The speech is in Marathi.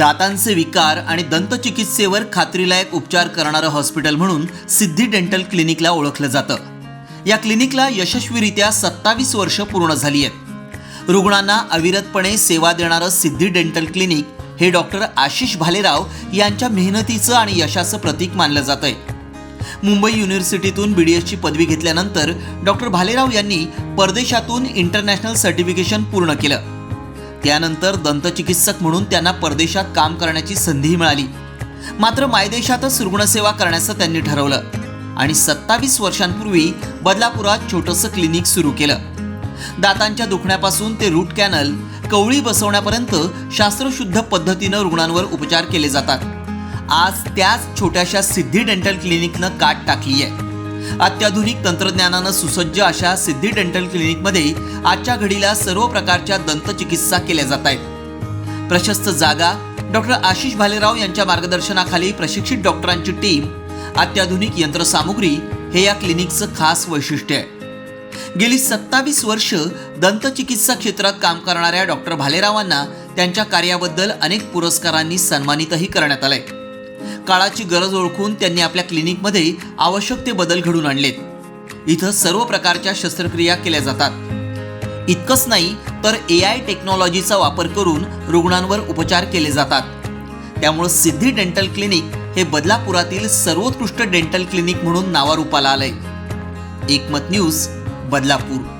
दातांचे विकार आणि दंतचिकित्सेवर खात्रीलायक उपचार करणारं हॉस्पिटल म्हणून सिद्धी डेंटल क्लिनिकला ओळखलं जातं. या क्लिनिकला यशस्वीरित्या सत्तावीस वर्ष पूर्ण झाली आहेत. रुग्णांना अविरतपणे सेवा देणारं सिद्धी डेंटल क्लिनिक हे डॉक्टर आशिष भालेराव यांच्या मेहनतीचं आणि यशाचं प्रतीक मानलं जात आहे मुंबई युनिव्हर्सिटीतून बी डी एसची पदवी घेतल्यानंतर डॉक्टर भालेराव यांनी परदेशातून इंटरनॅशनल सर्टिफिकेशन पूर्ण केलं. त्यानंतर दंतचिकित्सक म्हणून त्यांना परदेशात काम करण्याची संधी मिळाली. मात्र मायदेशातच रुग्णसेवा करण्याचं त्यांनी ठरवलं आणि सत्तावीस वर्षांपूर्वी बदलापुरात छोटंसं क्लिनिक सुरू केलं. दातांच्या दुखण्यापासून ते रूट कॅनल कवळी बसवण्यापर्यंत शास्त्रशुद्ध पद्धतीनं रुग्णांवर उपचार केले जातात. आज त्याच छोट्याशा सिद्धी डेंटल क्लिनिकनं काट टाकली आहे अत्याधुनिक तंत्रज्ञानानं सुसज्ज अशा सिद्धी डेंटल क्लिनिकमध्ये आजच्या घडीला सर्व प्रकारच्या दंतचिकित्सा केल्या जात आहेत. प्रशस्त जागा डॉक्टर आशिष भालेराव यांच्या मार्गदर्शनाखाली प्रशिक्षित डॉक्टरांची टीम अत्याधुनिक यंत्रसामुग्री हे या क्लिनिकचं खास वैशिष्ट्य आहे. गेली सत्तावीस वर्ष दंतचिकित्सा क्षेत्रात काम करणाऱ्या डॉक्टर भालेरावांना त्यांच्या कार्याबद्दल अनेक पुरस्कारांनी सन्मानितही करण्यात आलंय. काळाची गरज ओळखून त्यांनी आपल्या क्लिनिकमध्ये आवश्यक ते बदल घडून आणलेत. इथं सर्व प्रकारच्या शस्त्रक्रिया केल्या जातात. इतकंच नाही तर ए आय टेक्नॉलॉजीचा वापर करून रुग्णांवर उपचार केले जातात. त्यामुळं सिद्धी डेंटल क्लिनिक हे बदलापुरातील सर्वोत्कृष्ट डेंटल क्लिनिक म्हणून नावारूपाला आलंय. एकमत न्यूज बदलापूर.